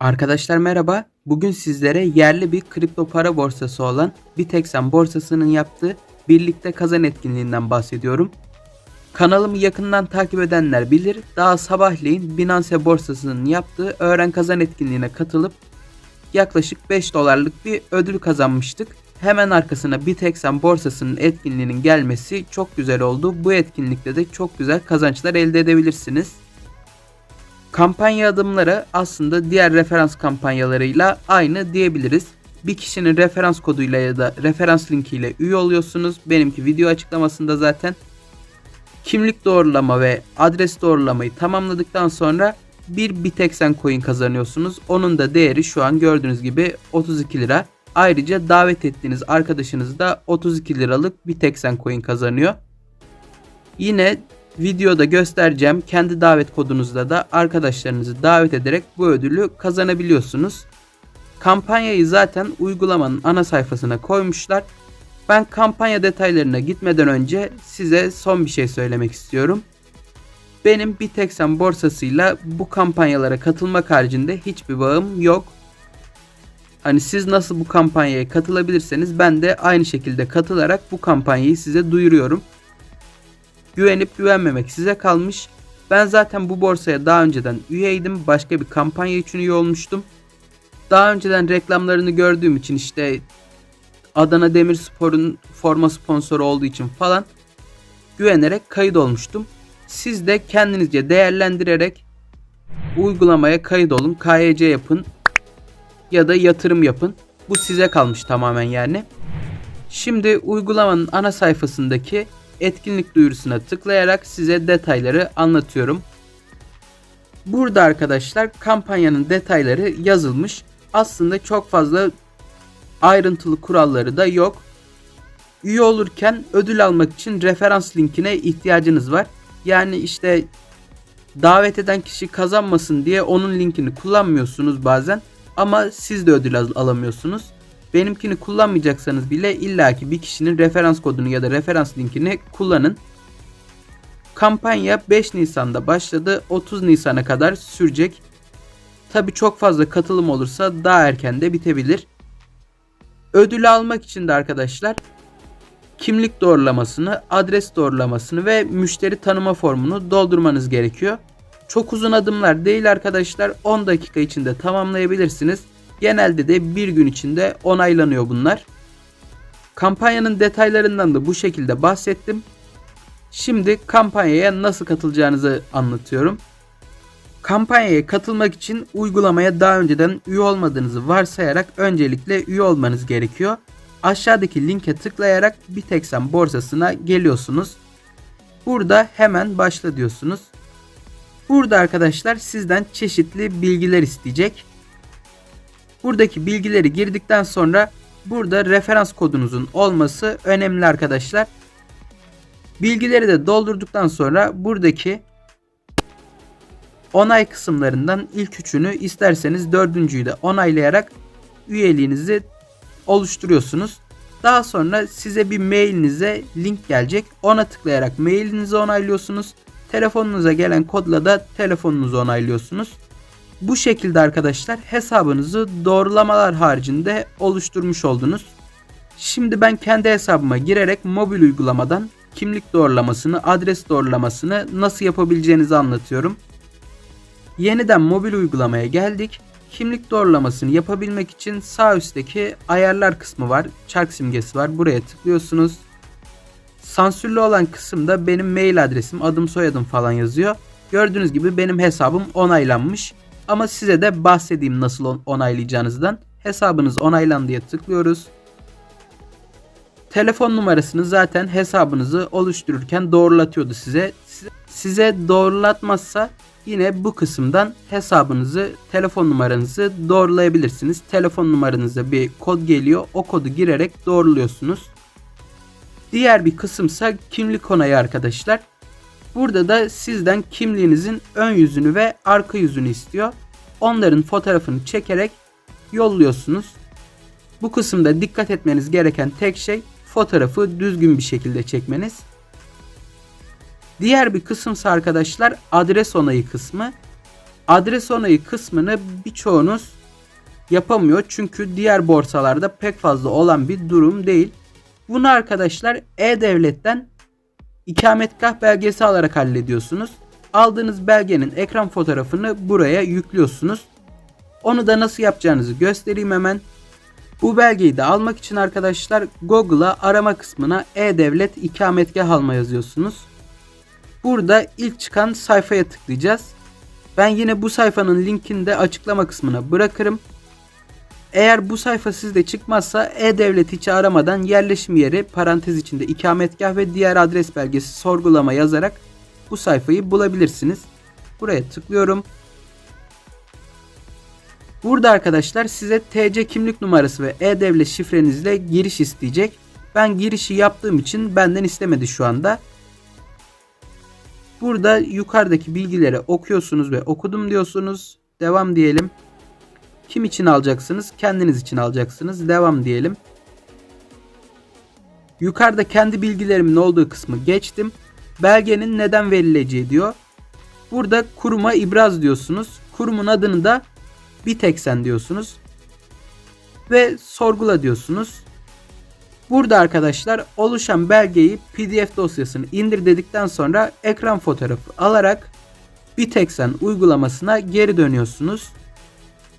Arkadaşlar merhaba. Bugün sizlere yerli bir kripto para borsası olan Bitexen borsasının yaptığı birlikte kazan etkinliğinden bahsediyorum. Kanalımı yakından takip edenler bilir. Daha sabahleyin Binance borsasının yaptığı öğren kazan etkinliğine katılıp yaklaşık 5 dolarlık bir ödül kazanmıştık. Hemen arkasına Bitexen borsasının etkinliğinin gelmesi çok güzel oldu. Bu etkinlikte de çok güzel kazançlar elde edebilirsiniz. Kampanya adımları aslında diğer referans kampanyalarıyla aynı diyebiliriz. Bir kişinin referans koduyla ya da referans linkiyle üye oluyorsunuz. Benimki video açıklamasında zaten. Kimlik doğrulama ve adres doğrulamayı tamamladıktan sonra bir Bitexen coin kazanıyorsunuz. Onun da değeri şu an gördüğünüz gibi 32 lira. Ayrıca davet ettiğiniz arkadaşınız da 32 liralık Bitexen coin kazanıyor. Yine videoda göstereceğim kendi davet kodunuzla da arkadaşlarınızı davet ederek bu ödülü kazanabiliyorsunuz. Kampanyayı zaten uygulamanın ana sayfasına koymuşlar. Ben kampanya detaylarına gitmeden önce size son bir şey söylemek istiyorum. Benim Bitexen borsasıyla bu kampanyalara katılmak haricinde hiçbir bağım yok. Hani siz nasıl bu kampanyaya katılabilirseniz ben de aynı şekilde katılarak bu kampanyayı size duyuruyorum. Güvenip güvenmemek size kalmış. Ben zaten bu borsaya daha önceden üyeydim. Başka bir kampanya için üye olmuştum. Daha önceden reklamlarını gördüğüm için işte Adana Demirspor'un forma sponsoru olduğu için falan güvenerek kayıt olmuştum. Siz de kendinizce değerlendirerek uygulamaya kayıt olun, KYC yapın ya da yatırım yapın. Bu size kalmış tamamen yani. Şimdi uygulamanın ana sayfasındaki etkinlik duyurusuna tıklayarak size detayları anlatıyorum. Burada arkadaşlar kampanyanın detayları yazılmış. Aslında çok fazla ayrıntılı kuralları da yok. Üye olurken ödül almak için referans linkine ihtiyacınız var. Yani işte davet eden kişi kazanmasın diye onun linkini kullanmıyorsunuz bazen ama siz de ödül al- alamıyorsunuz. Benimkini kullanmayacaksanız bile illaki bir kişinin referans kodunu ya da referans linkini kullanın. Kampanya 5 Nisan'da başladı. 30 Nisan'a kadar sürecek. Tabi çok fazla katılım olursa daha erken de bitebilir. Ödülü almak için de arkadaşlar kimlik doğrulamasını, adres doğrulamasını ve müşteri tanıma formunu doldurmanız gerekiyor. Çok uzun adımlar değil arkadaşlar. 10 dakika içinde tamamlayabilirsiniz. Genelde de bir gün içinde onaylanıyor bunlar. Kampanyanın detaylarından da bu şekilde bahsettim. Şimdi kampanyaya nasıl katılacağınızı anlatıyorum. Kampanyaya katılmak için uygulamaya daha önceden üye olmadığınızı varsayarak öncelikle üye olmanız gerekiyor. Aşağıdaki linke tıklayarak Bitexen borsasına geliyorsunuz. Burada hemen başla diyorsunuz. Burada arkadaşlar sizden çeşitli bilgiler isteyecek. Buradaki bilgileri girdikten sonra burada referans kodunuzun olması önemli arkadaşlar. Bilgileri de doldurduktan sonra buradaki onay kısımlarından ilk üçünü isterseniz dördüncüyü de onaylayarak üyeliğinizi oluşturuyorsunuz. Daha sonra size bir mailinize link gelecek. Ona tıklayarak mailinizi onaylıyorsunuz. Telefonunuza gelen kodla da telefonunuzu onaylıyorsunuz. Bu şekilde arkadaşlar hesabınızı doğrulamalar haricinde oluşturmuş oldunuz. Şimdi ben kendi hesabıma girerek mobil uygulamadan kimlik doğrulamasını, adres doğrulamasını nasıl yapabileceğinizi anlatıyorum. Yeniden mobil uygulamaya geldik. Kimlik doğrulamasını yapabilmek için sağ üstteki ayarlar kısmı var. Çark simgesi var. Buraya tıklıyorsunuz. Sansürlü olan kısımda benim mail adresim, adım soyadım falan yazıyor. Gördüğünüz gibi benim hesabım onaylanmış. Ama size de bahsedeyim nasıl onaylayacağınızdan. Hesabınız onaylan diye tıklıyoruz. Telefon numarasını zaten hesabınızı oluştururken doğrulatıyordu size. Size doğrulatmazsa yine bu kısımdan hesabınızı, telefon numaranızı doğrulayabilirsiniz. Telefon numaranıza bir kod geliyor. O kodu girerek doğruluyorsunuz. Diğer bir kısımsa kimlik onayı arkadaşlar. Burada da sizden kimliğinizin ön yüzünü ve arka yüzünü istiyor. Onların fotoğrafını çekerek yolluyorsunuz. Bu kısımda dikkat etmeniz gereken tek şey fotoğrafı düzgün bir şekilde çekmeniz. Diğer bir kısımsa arkadaşlar adres onayı kısmı. Adres onayı kısmını birçoğunuz yapamıyor. Çünkü diğer borsalarda pek fazla olan bir durum değil. Bunu arkadaşlar E-Devlet'ten ikametgah belgesi alarak hallediyorsunuz. Aldığınız belgenin ekran fotoğrafını buraya yüklüyorsunuz. Onu da nasıl yapacağınızı göstereyim hemen. Bu belgeyi de almak için arkadaşlar Google'a arama kısmına E-Devlet ikametgah alma yazıyorsunuz. Burada ilk çıkan sayfaya tıklayacağız. Ben yine bu sayfanın linkini de açıklama kısmına bırakırım. Eğer bu sayfa sizde çıkmazsa E-Devlet içi aramadan yerleşim yeri parantez içinde ikametgah ve diğer adres belgesi sorgulama yazarak bu sayfayı bulabilirsiniz. Buraya tıklıyorum. Burada arkadaşlar size TC kimlik numarası ve E-Devlet şifrenizle giriş isteyecek. Ben girişi yaptığım için benden istemedi şu anda. Burada yukarıdaki bilgileri okuyorsunuz ve okudum diyorsunuz. Devam diyelim. Kim için alacaksınız? Kendiniz için alacaksınız. Devam diyelim. Yukarıda kendi bilgilerimin olduğu kısmı geçtim. Belgenin neden verileceği diyor. Burada kuruma ibraz diyorsunuz. Kurumun adını da Biteksen diyorsunuz. Ve sorgula diyorsunuz. Burada arkadaşlar oluşan belgeyi PDF dosyasını indir dedikten sonra ekran fotoğrafı alarak Biteksen uygulamasına geri dönüyorsunuz.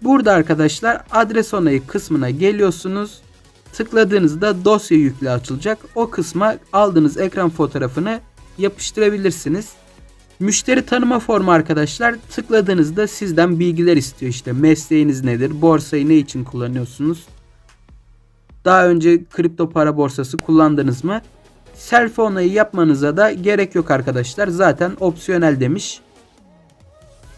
Burada arkadaşlar adres onayı kısmına geliyorsunuz. Tıkladığınızda dosya yüklü açılacak. O kısma aldığınız ekran fotoğrafını yapıştırabilirsiniz. Müşteri tanıma formu arkadaşlar tıkladığınızda sizden bilgiler istiyor işte mesleğiniz nedir, borsayı ne için kullanıyorsunuz, daha önce kripto para borsası kullandınız mı? Selfie onayı yapmanıza da gerek yok arkadaşlar zaten opsiyonel demiş.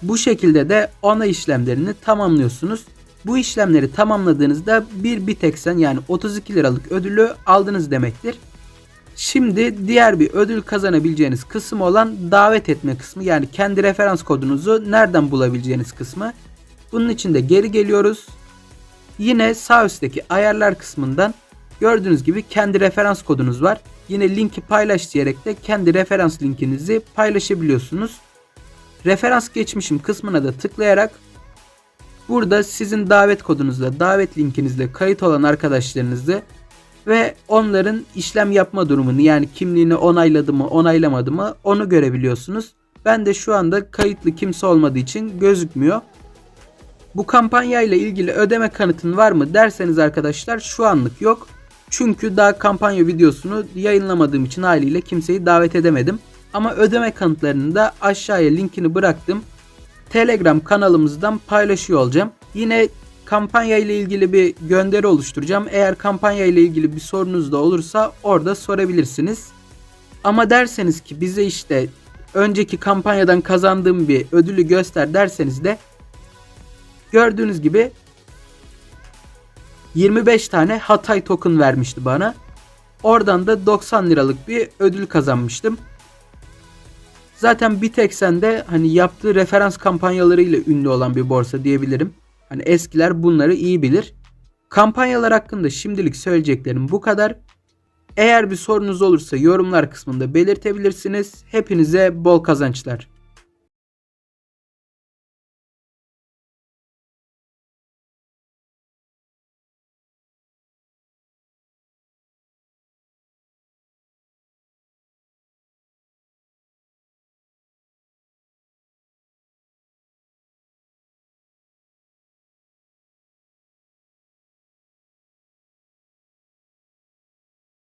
Bu şekilde de onay işlemlerini tamamlıyorsunuz. Bu işlemleri tamamladığınızda bir biteksen yani 32 liralık ödülü aldınız demektir. Şimdi diğer bir ödül kazanabileceğiniz kısım olan davet etme kısmı yani kendi referans kodunuzu nereden bulabileceğiniz kısmı. Bunun için de geri geliyoruz. Yine sağ üstteki ayarlar kısmından gördüğünüz gibi kendi referans kodunuz var. Yine linki paylaş diyerek de kendi referans linkinizi paylaşabiliyorsunuz. Referans geçmişim kısmına da tıklayarak burada sizin davet kodunuzla, davet linkinizle kayıt olan arkadaşlarınızı ve onların işlem yapma durumunu yani kimliğini onayladı mı onaylamadı mı onu görebiliyorsunuz. Ben de şu anda kayıtlı kimse olmadığı için gözükmüyor. Bu kampanya ile ilgili ödeme kanıtın var mı derseniz arkadaşlar şu anlık yok. Çünkü daha kampanya videosunu yayınlamadığım için haliyle kimseyi davet edemedim. Ama ödeme kanıtlarını da aşağıya linkini bıraktım. Telegram kanalımızdan paylaşıyor olacağım. Yine kampanya ile ilgili bir gönderi oluşturacağım. Eğer kampanya ile ilgili bir sorunuz da olursa orada sorabilirsiniz. Ama derseniz ki bize işte önceki kampanyadan kazandığım bir ödülü göster derseniz de gördüğünüz gibi 25 tane Hatay token vermişti bana. Oradan da 90 liralık bir ödül kazanmıştım. Zaten Bitex'en hani yaptığı referans kampanyalarıyla ünlü olan bir borsa diyebilirim. Hani eskiler bunları iyi bilir. Kampanyalar hakkında şimdilik söyleyeceklerim bu kadar. Eğer bir sorunuz olursa yorumlar kısmında belirtebilirsiniz. Hepinize bol kazançlar.